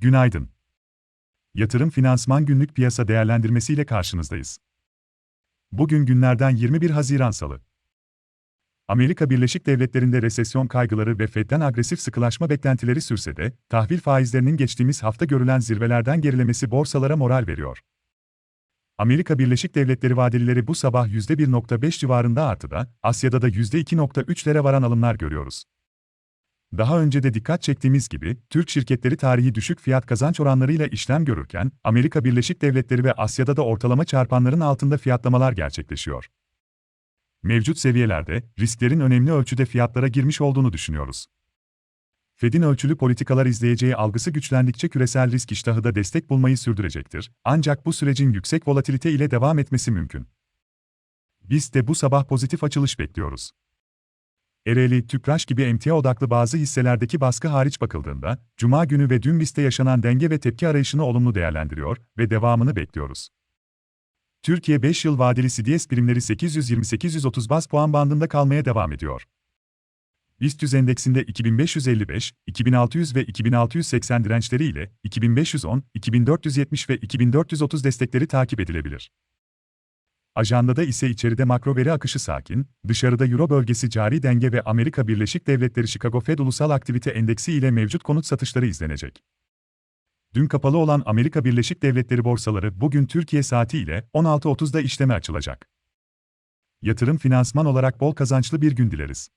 Günaydın. Yatırım Finansman Günlük Piyasa Değerlendirmesi ile karşınızdayız. Bugün günlerden 21 Haziran Salı. Amerika Birleşik Devletleri'nde resesyon kaygıları ve Fed'den agresif sıkılaşma beklentileri sürse de, tahvil faizlerinin geçtiğimiz hafta görülen zirvelerden gerilemesi borsalara moral veriyor. Amerika Birleşik Devletleri vadelileri bu sabah %1.5 civarında artıda, Asya'da da %2.3'lere varan alımlar görüyoruz. Daha önce de dikkat çektiğimiz gibi, Türk şirketleri tarihi düşük fiyat kazanç oranlarıyla işlem görürken, Amerika Birleşik Devletleri ve Asya'da da ortalama çarpanların altında fiyatlamalar gerçekleşiyor. Mevcut seviyelerde, risklerin önemli ölçüde fiyatlara girmiş olduğunu düşünüyoruz. Fed'in ölçülü politikalar izleyeceği algısı güçlendikçe küresel risk iştahı da destek bulmayı sürdürecektir, ancak bu sürecin yüksek volatilite ile devam etmesi mümkün. Biz de bu sabah pozitif açılış bekliyoruz. Ereğli, Tüpraş gibi emtia odaklı bazı hisselerdeki baskı hariç bakıldığında, Cuma günü ve dün BIST'te yaşanan denge ve tepki arayışını olumlu değerlendiriyor ve devamını bekliyoruz. Türkiye 5 yıl vadeli CDS primleri 820-830 baz puan bandında kalmaya devam ediyor. BIST 100 endeksinde 2555, 2600 ve 2680 dirençleri ile 2510, 2470 ve 2430 destekleri takip edilebilir. Ajandada ise içeride makro veri akışı sakin, dışarıda Euro bölgesi cari denge ve Amerika Birleşik Devletleri Chicago Fed Ulusal Aktivite Endeksi ile mevcut konut satışları izlenecek. Dün kapalı olan Amerika Birleşik Devletleri borsaları bugün Türkiye saati ile 16.30'da işleme açılacak. Yatırım finansman olarak bol kazançlı bir gün dileriz.